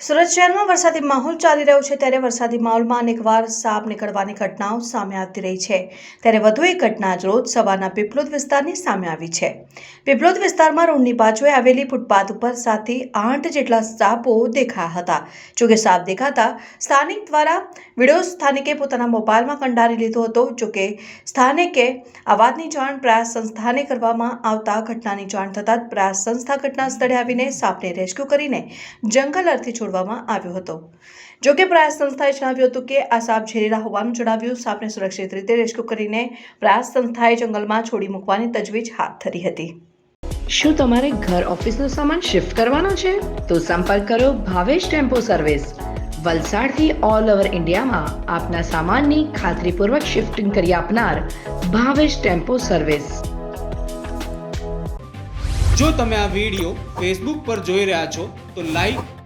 સુરત શહેરમાં વરસાદી માહોલ ચાલી રહ્યો છે ત્યારે વરસાદી માહોલમાં અનેકવાર સાપ નીકળવાની ઘટનાઓ સામે આવતી રહી છે. ત્યારે વધુ એક ઘટના આજ રોજ સવારના પીપલોદ વિસ્તારની સામે આવી છે. પીપલોદ વિસ્તારમાં રોડની બાજુએ આવેલી ફૂટપાથ ઉપર સાતથી આઠ જેટલા સાપો દેખાયા હતા. જોકે સાપ દેખાતા સ્થાનિક દ્વારા વીડિયો સ્થાનિકે પોતાના મોબાઈલમાં કંડારી લીધો હતો. જોકે સ્થાનિકે આ વાતની જાણ પ્રયાસ સંસ્થાને કરવામાં આવતા ઘટનાની જાણ થતાં પ્રયાસ સંસ્થા ઘટના સ્થળે આવીને સાપને રેસ્ક્યુ કરીને જંગલ અર્થે છોડવામાં આવ્યો હતો. જોકે પ્રયાસ સંસ્થાએ જણાવ્યું હતું કે આ સાપ ઝેરીલા હોવાનું જણાવ્યું. સાપને સુરક્ષિત રીતે રેસ્ક્યુ કરીને પ્રયાસ સંસ્થાએ જંગલમાં છોડી મૂકવાની તજવીજ હાથ ધરી હતી. શું તમારે ઘર ઓફિસનો સામાન શિફ્ટ કરવાનો છે? તો સંપર્ક કરો ભાવેશ ટેમ્પો સર્વિસ. વલસાડથી ઓલ ઓવર ઇન્ડિયામાં આપના સામાનની ખાતરીપૂર્વક શિફ્ટિંગ કરી આપનાર ભાવેશ ટેમ્પો સર્વિસ. જો તમે આ વીડિયો ફેસબુક પર જોઈ રહ્યા છો તો લાઈક